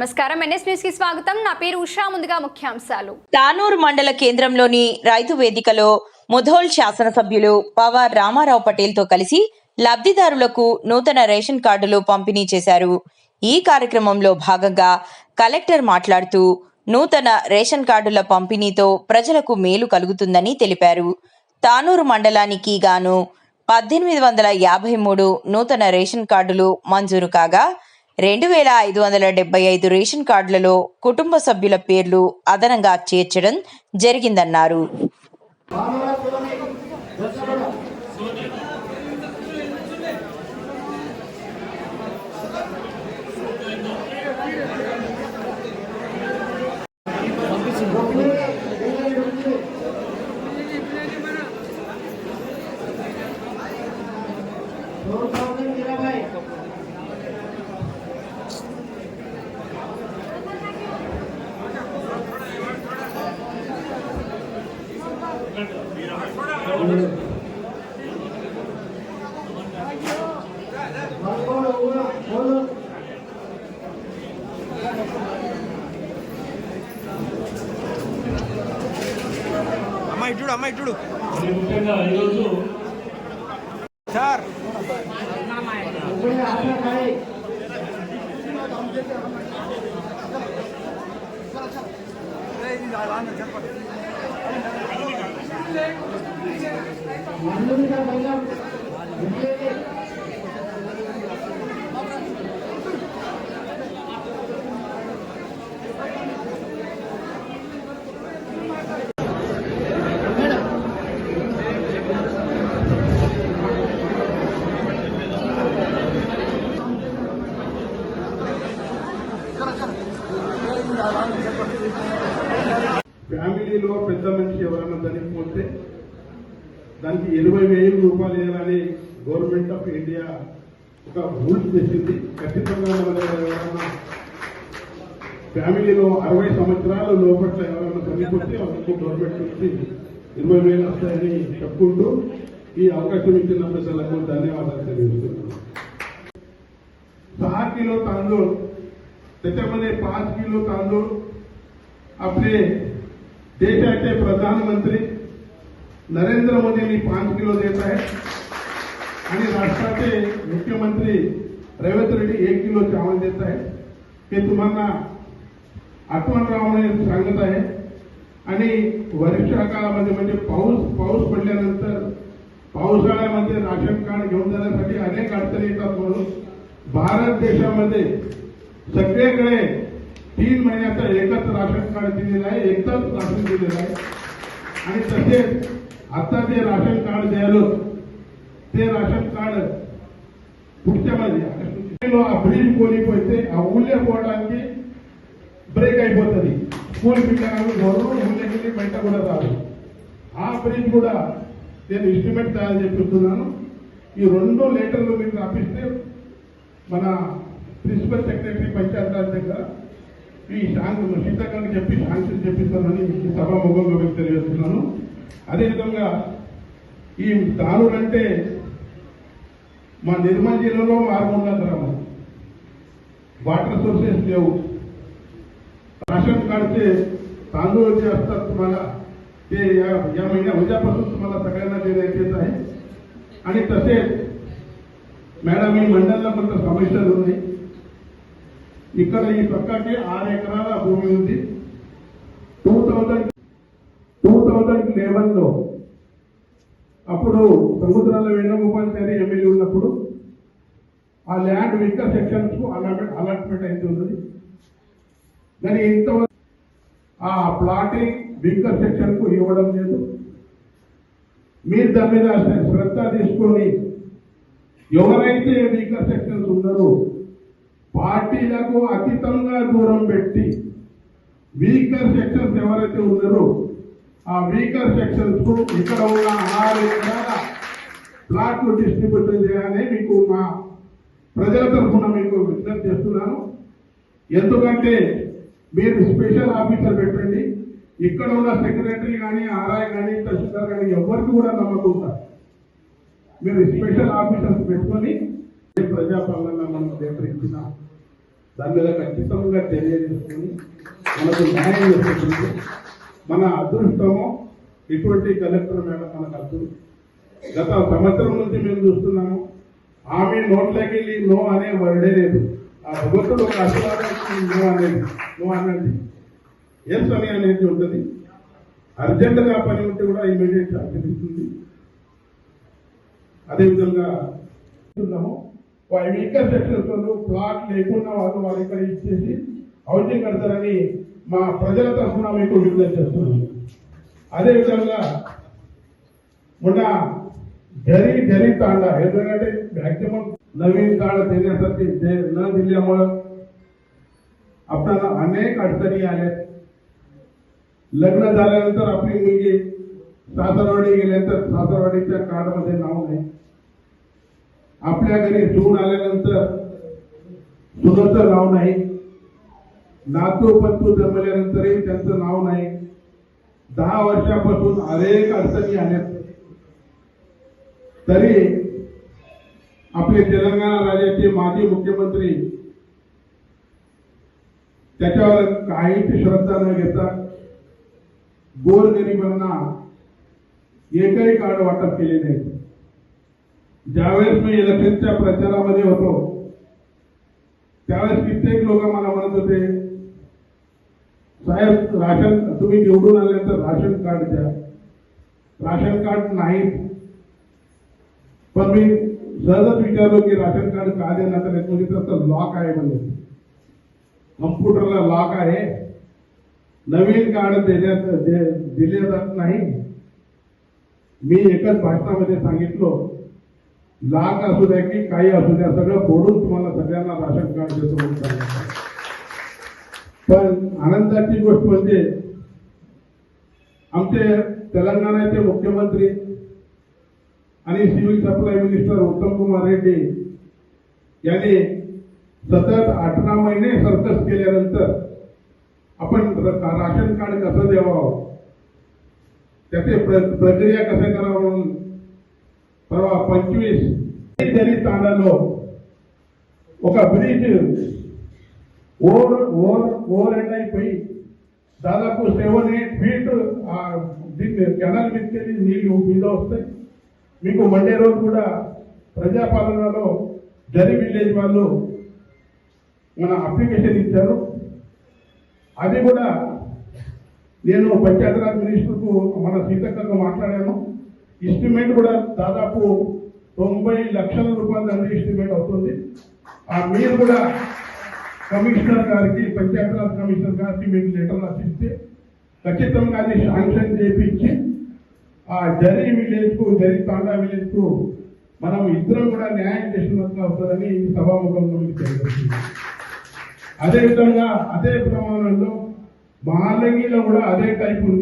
నమస్కారం. ఎన్ఎస్ న్యూస్కి స్వాగతం. నా పేరు ఉషా. ముందుగా ముఖ్యాంశాలు. తానూరు మండల కేంద్రంలోని రైతు వేదికలో ముధోల్ శాసనసభ్యులు పవార్ రామారావు పటేల్తో కలిసి లబ్ధిదారులకు నూతన రేషన్ కార్డులు పంపిణీ చేశారు. ఈ కార్యక్రమంలో భాగంగా కలెక్టర్ మాట్లాడుతూ నూతన రేషన్ కార్డుల పంపిణీతో ప్రజలకు మేలు కలుగుతుందని తెలిపారు. తానూరు మండలానికి గాను పద్దెనిమిది వందల యాభై మూడు నూతన రేషన్ కార్డులు మంజూరు కాగా రెండు వేల ఐదు వందల డెబ్బై ఐదు రేషన్ కార్డులలో కుటుంబ సభ్యుల పేర్లు అదనంగా చేర్చడం జరిగిందన్నారు. అమ్మాయి చూడు అమ్మాయి చూడు మరి ముఖ్యంగా Gracias. ఫ్యామిలీలో పెద్ద మనిషి ఎవరైనా చనిపోతే దానికి ఇరవై వేల రూపాయలు ఇవ్వాలని గవర్నమెంట్ ఆఫ్ ఇండియా ఒక రూల్స్ చేసింది ఖచ్చితంగా మన దగ్గర ఎవరైనా ఫ్యామిలీలో అరవై సంవత్సరాల లోపట్ల ఎవరైనా చనిపోతే వాళ్ళకు గవర్నమెంట్ నుంచి ఇరవై వేలు వస్తాయని చెప్పుకుంటూ ఈ అవకాశం ఇచ్చిన ప్రజలకు ధన్యవాదాలు తెలియజేస్తున్నాను सहा किलो तांदूळ त्याच्यामध्ये पाच किलो तांदूळ आपले देशाचे प्रधानमंत्री नरेंद्र मोदींनी पाच किलो देत आहेत. आणि राष्ट्राचे मुख्यमंत्री रेवंत रेड्डी एक किलो चावल देत आहेत. हे तुम्हाला आठवण राहून सांगत आहे. आणि वर्षाकाळामध्ये म्हणजे पाऊस पाऊस पडल्यानंतर पावसाळ्यामध्ये राशन कार्ड घेऊन जाण्यासाठी अनेक अडचणी येतात म्हणून भारत देशामध्ये सगळीकडे तीन महिन्याचं एकच राशन कार्ड दिलेलं आहे एकच राशन दिलेलं आहे आणि तसेच आता जे राशन कार्ड द्यायलो ते రాషన్ కార్డు పుట్టిన ఆ బ్రిడ్జ్ కోల్పోతే ఆ ఊళ్ళే పోవడానికి బ్రేక్ అయిపోతుంది స్కూల్ పిల్లలు గౌరవం ఊళ్ళకి బయట కూడా రాదు ఆ బ్రిడ్జ్ కూడా నేను ఎస్టిమేట్ తయారు చేపిస్తున్నాను ఈ రెండు లెటర్లు మీకు రాపిస్తే మన ప్రిన్సిపల్ సెక్రటరీ పంచాయతీరాజ్ దగ్గర ఈ శాంక్షన్ సీతాకానికి చెప్పి శాంక్షన్ చెప్పిస్తానని ఈ సభ ముఖంగా మీకు తెలియజేస్తున్నాను అదేవిధంగా ఈ దారులు అంటే మా నిర్మల్ జిల్లాలో మారుమూల గ్రామం वाटर सोर्सेस देऊ राशन कार्डचे तांदूळ जे असतात तुम्हाला ते या या महिन्या उद्यापासून तुम्हाला सगळ्यांना देण्यात येत आहे आणि तसेच మేడం ఈ మండలంలో కొంత సమస్యలు ఉన్నాయి ఇక్కడ ఈ పక్కకి ఆరు ఎకరాల భూమి ఉంది. టూ థౌజండ్ టూ థౌజండ్ లెవెన్లో అప్పుడు సముద్రాల వేణుగోపాల్చారి ఎమ్మెల్యే ఉన్నప్పుడు ఆ land winter sections allotment allotment అయితే ఉన్నది. దాని ఇంతవరకు ఆ ప్లాటింగ్ వింటర్ సెక్షన్కు ఇవ్వడం లేదు. మీరు దాని మీద శ్రద్ధ తీసుకొని ఎవరైతే వీకర్ సెక్షన్స్ ఉన్నారో పార్టీలకు అతీతంగా దూరం పెట్టి వీకర్ సెక్షన్స్ ఎవరైతే ఉన్నారో ఆ వీకర్ సెక్షన్స్కు ఇక్కడ ఉన్న ఆరు ప్లాట్లు డిస్ట్రిబ్యూషన్ చేయాలని మీకు మా ప్రజల తరఫున మీకు విజ్ఞప్తి చేస్తున్నాను. ఎందుకంటే మీరు స్పెషల్ ఆఫీసర్ పెట్టండి ఇక్కడ ఉన్న సెక్రటరీ కానీ ఆర్ఐ కానీ తహసీల్దార్ కానీ ఎవరికి కూడా నమ్మకం సార్ మీరు స్పెషల్ ఆఫీసర్స్ పెట్టుకొని ప్రజాపాలన మనం నియంత్రించినాం. దాని ఖచ్చితంగా చర్య మనకు న్యాయం చేస్తుంది మన అదృష్టము ఇటువంటి కలెక్టర్ మేడం మనకు అర్థం గత సంవత్సరం నుంచి మేము చూస్తున్నాము ఆమె నోట్లోకి వెళ్ళి నో అనే వర్డే లేదు. ఆ భగవంతుడు ఒక అసలు నో అనేది నో అనేది ఎస్ సమయం అనేది ఉంటుంది. అర్జెంటుగా పని ఉంటే కూడా ఇమీడియట్గా అనిపిస్తుంది అదేవిధంగా చూస్తున్నాము వాళ్ళ వీకర్ సెక్షన్తో ప్లాట్ లేకుండా వాళ్ళు వాళ్ళ ఇక్కడ ఇచ్చేసి హౌసింగ్ కడతారని మా ప్రజల తరఫున మీకు విడుదల చేస్తున్నాము అదేవిధంగా మొన్న जरी जरी तांडा ఎందుకంటే मॅक्झिमम नवीन काळ देण्यासाठी जे न दिल्यामुळं आपल्याला अनेक अडचणी आल्या लग्न झाल्यानंतर आपली मुलगी सासरवाडी गेल्यानंतर सासरवाडीच्या कार्डमध्ये नाव नाही आपल्या घरी सून आल्यानंतर सुनाचं नाव नाही. नातू पत्तू जन्मल्यानंतरही त्यांचं नाव नाही. दहा वर्षापासून अनेक अडचणी आल्या तरी आपले तेलंगणा राज्याचे माजी मुख्यमंत्री त्याच्यावर काहीच श्रद्धा न घेता गोरगरिबांना एकही कार्ड वाटप केले नाही. ज्यावेळेस मी इलेक्शनच्या प्रचारामध्ये होतो त्यावेळेस कित्येक लोक मला म्हणत होते साहेब राशन तुम्ही निवडून आल्यानंतर राशन कार्ड द्या. राशन कार्ड नाही. पण मी सहजच विचारलो की राशन कार्ड का देण्यात आले म्हणजे त्याचं लॉक आहे म्हणजे कम्प्युटरला लॉक आहे. नवीन कार्ड देण्यात दिले जात नाही. मी एकच भाषणामध्ये सांगितलो लाख असू द्या की काही असू द्या सगळं फोडून तुम्हाला सगळ्यांना राशन कार्ड देतो पण आनंदाची गोष्ट म्हणजे आमचे तेलंगणाचे मुख्यमंत्री आणि सिव्हिल सप्लाय मिनिस्टर उत्तम कुमार रेड्डी यांनी सतत अठरा महिने सर्कस केल्यानंतर आपण राशन कार्ड कसं द्यावं? त्याचे प्र- प्रक्रिया कसं करावं म्हणून తర్వాత పంచీస్ జరిస్థానంలో ఒక bridge over over over end అయిపోయి దాదాపు సెవెన్ ఎయిట్ ఫీట్ దీన్ని కెనాల్ మీదకెళ్ళి నీళ్ళు మీద వస్తాయి. మీకు మండే రోజు కూడా ప్రజాపాలనలో జరి విలేజ్ వాళ్ళు మన అప్లికేషన్ ఇచ్చారు. అది కూడా నేను పంచాయతీరాజ్ మినిస్టర్కు మన సీతక్కకు మాట్లాడాను. ఎస్టిమేట్ కూడా దాదాపు తొంభై లక్షల రూపాయలు దండి ఎస్టిమేట్ అవుతుంది. ఆ మీరు కూడా కమిషనర్ గారికి పంచాయతీరాజ్ కమిషనర్ గారికి మీరు లెటర్ రాసిస్తే ఖచ్చితంగా అది శాంక్షన్ చేపించి ఆ జరి విలేజ్కు జరి తాండా విలేజ్కు మనం ఇద్దరం కూడా న్యాయం చేసినట్లు అవుతుందని ఈ సభాముఖంలో మీకు తెలియజేస్తుంది అదే విధంగా అదే ప్రమాణంలో మహాలంగిలో కూడా అదే టైప్ ఉంది.